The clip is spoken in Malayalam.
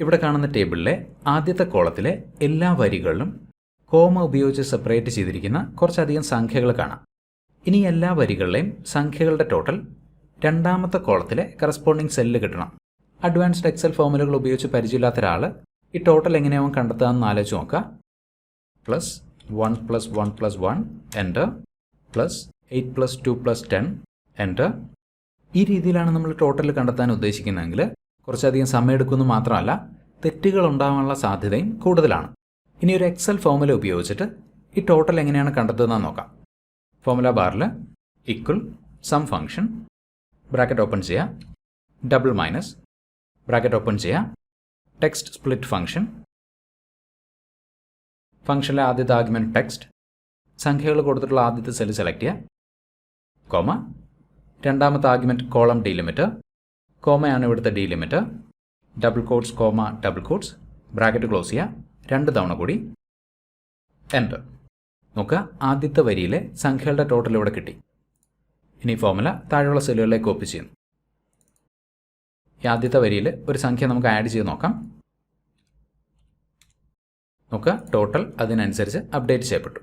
ഇവിടെ കാണുന്ന ടേബിളിലെ ആദ്യത്തെ കോളത്തിലെ എല്ലാ വരികളിലും കോമ ഉപയോഗിച്ച് സെപ്പറേറ്റ് ചെയ്തിരിക്കുന്ന കുറച്ചധികം സംഖ്യകൾ കാണാം. ഇനി എല്ലാ വരികളിലെയും സംഖ്യകളുടെ ടോട്ടൽ രണ്ടാമത്തെ കോളത്തിലെ കറസ്പോണ്ടിങ് സെല്ല് കിട്ടണം. അഡ്വാൻസ്ഡ് എക്സൽ ഫോമുലകൾ ഉപയോഗിച്ച് പരിചയമില്ലാത്ത ഒരാൾ ഈ ടോട്ടൽ എങ്ങനെയാവും കണ്ടെത്താമെന്ന് ആലോചിച്ച് നോക്കുക. Plus one plus one plus one enter plus eight plus two plus ten enter ഈ രീതിയിലാണ് നമ്മൾ ടോട്ടൽ കണ്ടെത്താൻ ഉദ്ദേശിക്കുന്നതെങ്കിൽ കുറച്ചധികം സമയമെടുക്കുമെന്ന് മാത്രമല്ല തെറ്റുകൾ ഉണ്ടാകാനുള്ള സാധ്യതയും കൂടുതലാണ്. ഇനി ഒരു എക്സൽ ഫോമുല ഉപയോഗിച്ചിട്ട് ഈ ടോട്ടൽ എങ്ങനെയാണ് കണ്ടെത്തുന്നത് നോക്കാം. ഫോമുല ബാറിൽ equal sum function bracket open ചെയ്യുക ഡബിൾ മൈനസ് ബ്രാക്കറ്റ് ഓപ്പൺ ചെയ്യുക ടെക്സ്റ്റ് സ്പ്ലിറ്റ് ഫംഗ്ഷൻ ഫംഗ്ഷനിലെ ആദ്യത്തെ ആർഗ്യുമെന്റ് ടെക്സ്റ്റ് സംഖ്യകൾ കൊടുത്തിട്ടുള്ള ആദ്യത്തെ സെൽ സെലക്ട് ചെയ്യുക കോമ രണ്ടാമത്തെ ആർഗ്യുമെന്റ് കോളം ഡീലിമിറ്റ് കോമയാണ് ഇവിടുത്തെ delimit double quotes comma double quotes bracket close ചെയ്യുക രണ്ട് തവണ കൂടി എന്റർ നോക്കുക ആദ്യത്തെ വരിയിലെ സംഖ്യകളുടെ ടോട്ടൽ ഇവിടെ കിട്ടി. ഇനി ഫോമുല താഴെയുള്ള സെല്ലുകളിലേക്ക് കോപ്പി ചെയ്യുന്നു ഈ ആദ്യത്തെ വരിയിൽ ഒരു സംഖ്യ നമുക്ക് ആഡ് ചെയ്ത് നോക്കാം. നോക്കുക ടോട്ടൽ അതിനനുസരിച്ച് അപ്ഡേറ്റ് ചെയ്യപ്പെട്ടു.